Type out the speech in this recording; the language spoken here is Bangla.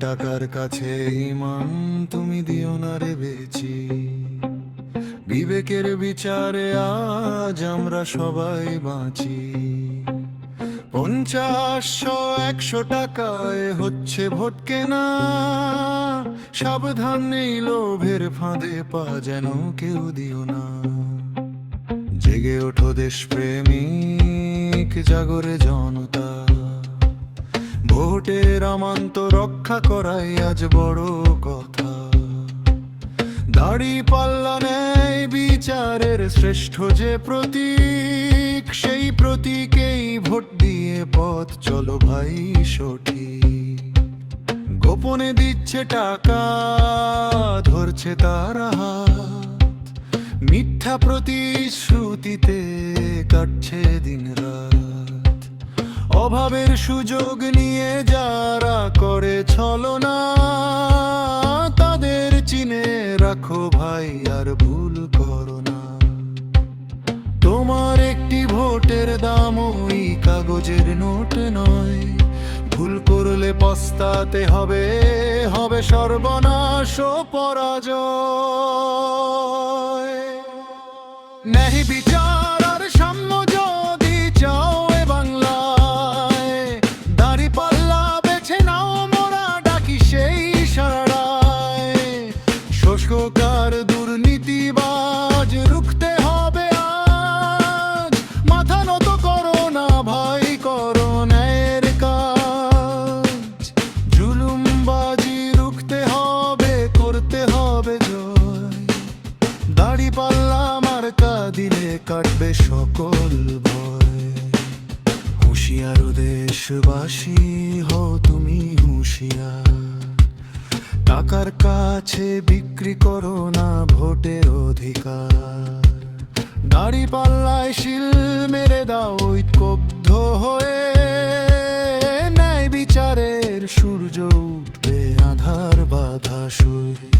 টাকার কাছে ইমান, তুমি দিও না রে বেচি। বিবেকের বিচারে আজ আমরা সবাই বাঁচি। পঞ্চাশশো একশো টাকায় হচ্ছে ভোট কেনা। সাবধান নেই লোভের ফাঁদে পা যেন কেউ দিও না। জেগে ওঠো দেশ প্রেমিক জাগরে জনতা। ভোটের আমান্ত রক্ষা করাই আজ বড় কথা। দাড়ি পাল্লা নেয় বিচারের শ্রেষ্ঠ যে প্রতীক, সেই প্রতীকেই ভোট দিয়ে পথ চলো ভাই সঠিক। গোপনে দিচ্ছে টাকা, ধরছে তারা মিথ্যা প্রতিশ্রুতিতে কাটছে দিন রাত অভাবের সুযোগ নিয়ে যারা করে ছলনা, তাদের চিনে রাখো ভাই আর ভুল করো না। তোমার একটি ভোটের দাম ওই কাগজের নোট নয়। ভুল করলে পস্তাতে হবে হবে সর্বনাশ পরাজয়। কাটবে সকল ভয়। হুঁশিয়ার দেশবাসী হও তুমি হুঁশিয়ার। টাকার কাছে বিক্রি করো না ভোটের অধিকার। দাড়ি পাল্লায় শিল মেরে দাও ঐক্যবদ্ধ হয়ে। ন্যায় বিচারের সূর্য উঠবে, আধার বাধা শুয়ে